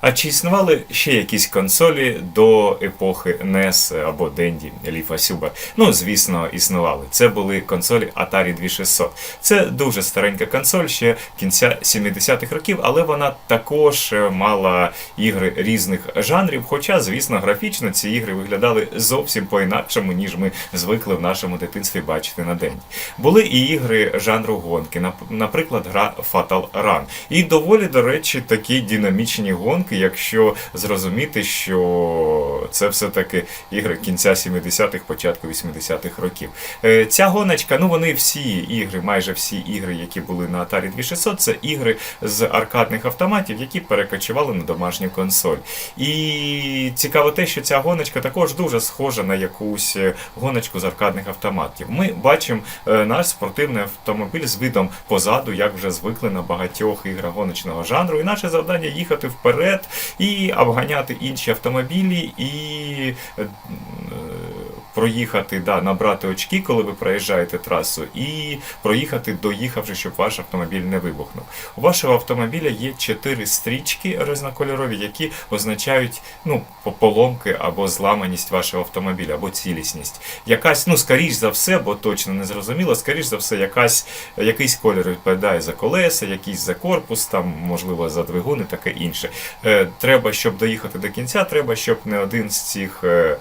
А чи існували ще якісь консолі до епохи NES або Dendy, Ліфа Сюба? Ну, звісно, існували. Це були консолі Atari 2600. Це дуже старенька консоль ще кінця 70-х років, але вона також е, мала ігри різних жанрів. Хоча, звісно, графічно ці ігри виглядали зовсім по-інакшому, ніж ми звикли в нашому дитинстві бачити на день. Були і ігри жанру гонки, наприклад, гра Fatal Run. І доволі, до речі, такі динамічні гонки, якщо зрозуміти, що це все-таки ігри кінця 70-х, початку 80-х років. Е, Ця гоночка, ну вони всі ігри, майже всі ігри, які були на Atari 2600, це ігри з аркадних автоматів, які перекочували на домашню консоль. І цікаво те, що ця гоночка також дуже схожа на якусь е, гоночку з аркадних автоматів. Ми бачимо е, наш спортивний автомобіль з видом позаду, як вже звикли на багатьох іграх гоночного жанру. І наше завдання їхати вперед і обганяти інші автомобілі і. и Проїхати, да, набрати очки, коли ви проїжджаєте трасу, і проїхати, доїхавши, щоб ваш автомобіль не вибухнув. У вашого автомобіля є чотири стрічки різнокольорові, які означають ну, поломки або зламаність вашого автомобіля, або цілісність. Якась, ну, скоріш за все, бо точно не зрозуміло, скоріш за все, якась, якийсь колір відповідає за колеса, якийсь за корпус, там, можливо, за двигун і таке інше. Е, треба, щоб доїхати до кінця, треба, щоб не один з цих е,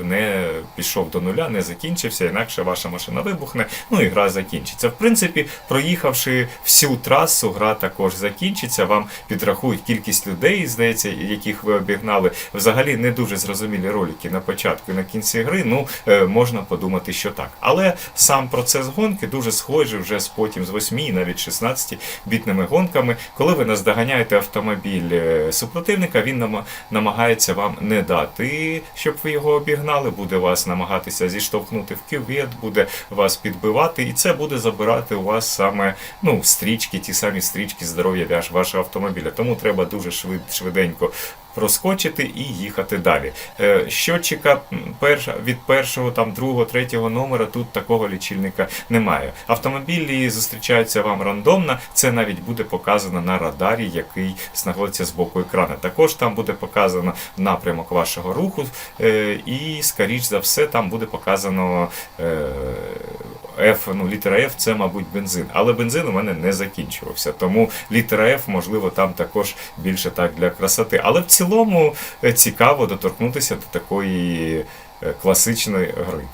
е, не пішов до нуля, не закінчився, інакше ваша машина вибухне, ну і гра закінчиться. В принципі, проїхавши всю трасу, гра також закінчиться. Вам підрахують кількість людей, здається, яких ви обігнали. Взагалі не дуже зрозумілі ролики на початку і на кінці гри. Ну е, можна подумати, що так. Але сам процес гонки дуже схожий вже з потім з 8 і навіть 16 бітними гонками. Коли ви наздоганяєте автомобіль е, супротивника, він намагається вам не дати, щоб ви його обігнали, буде вас намагатися зіштовхнути в кювет, буде вас підбивати, і це буде забирати у вас саме ну, стрічки, ті самі стрічки здоров'я вашого автомобіля. Тому треба дуже швид, швиденько. Проскочити і їхати далі. Е, Щотчика м, перша, від першого, там, другого, третього номера тут такого лічильника немає. Автомобілі зустрічаються вам рандомно, це навіть буде показано на радарі, який знаходиться з боку екрану. Також там буде показано напрямок вашого руху, е, і, скоріш за все, там буде показано. F, ну, літера F це, мабуть, бензин. Але бензин у мене не закінчувався. Тому літера F, можливо, там також більше так для красоти. Але в цілому е, цікаво доторкнутися до такої е, класичної гри.